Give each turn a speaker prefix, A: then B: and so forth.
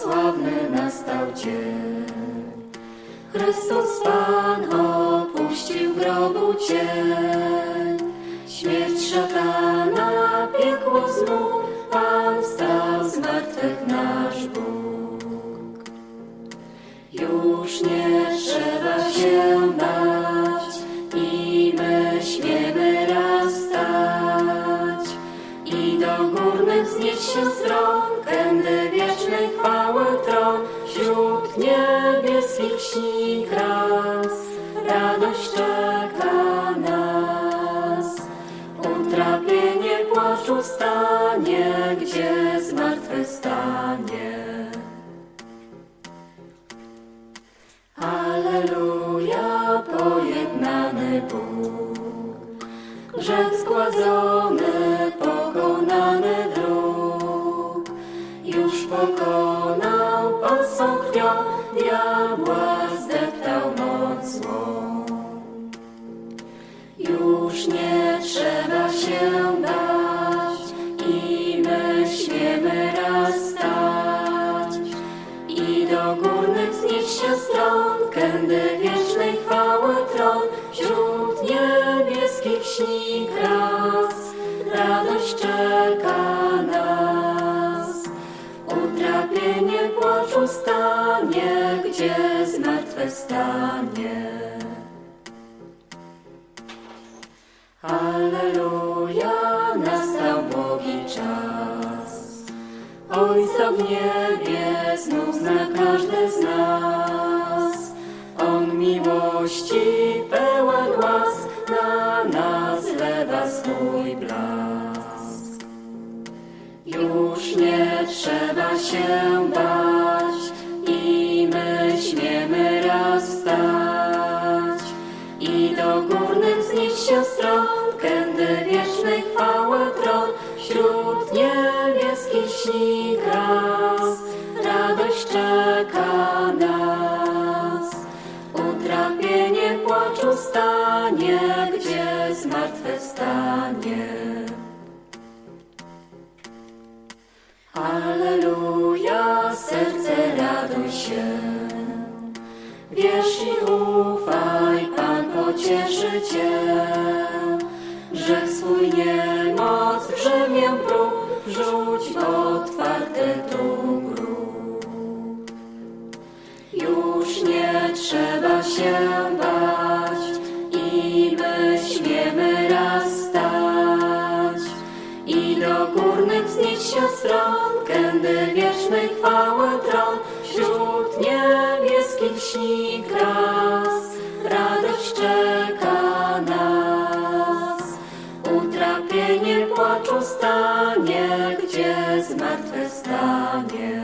A: Sławny nastał dzień. Chrystus Pan opuścił grobu cień. Śmierć szatana, piekło zmógł, Pan wstał z martwych nasz Bóg. Się stron, kędy wiecznej chwały tron, wśród niebieskich śni radość czeka nas. Utrapienie płaczu stanie, gdzie zmartwychwstanie. Alleluja, pojednany Bóg, grzech zgładzony, diabła zdeptał moc złą. Już nie trzeba się bać i my śmiemy raz stać i do górnych wznieść się stron, kędy wiecznej chwały tron, wśród niebieskich śni kras, radość czeka nas. Utrapienie płaczu stanie, gdzie zmartwychwstanie. Alleluja, nastał Bogi czas. Ojca w niebie znów zna każdy z nas. On miłości pełen trzeba się bać i my śmiemy raz stać i do górnych wznieść się stron, kędy wiecznej chwały tron, wśród niebieskich śni gras, radość czeka nas. Utrapienie płaczu stanie, gdzie zmartwychwstanie. Wierz i ufaj, Pan pocieszy Cię. Grzech swój niemoc w brzemię prób, wrzuć w otwarty tu grób. Już nie trzeba się bać i my śmiemy raz stać i do górnych wznieść się stron, kędy wiecznej chwały stanie, gdzie zmartwychwstanie.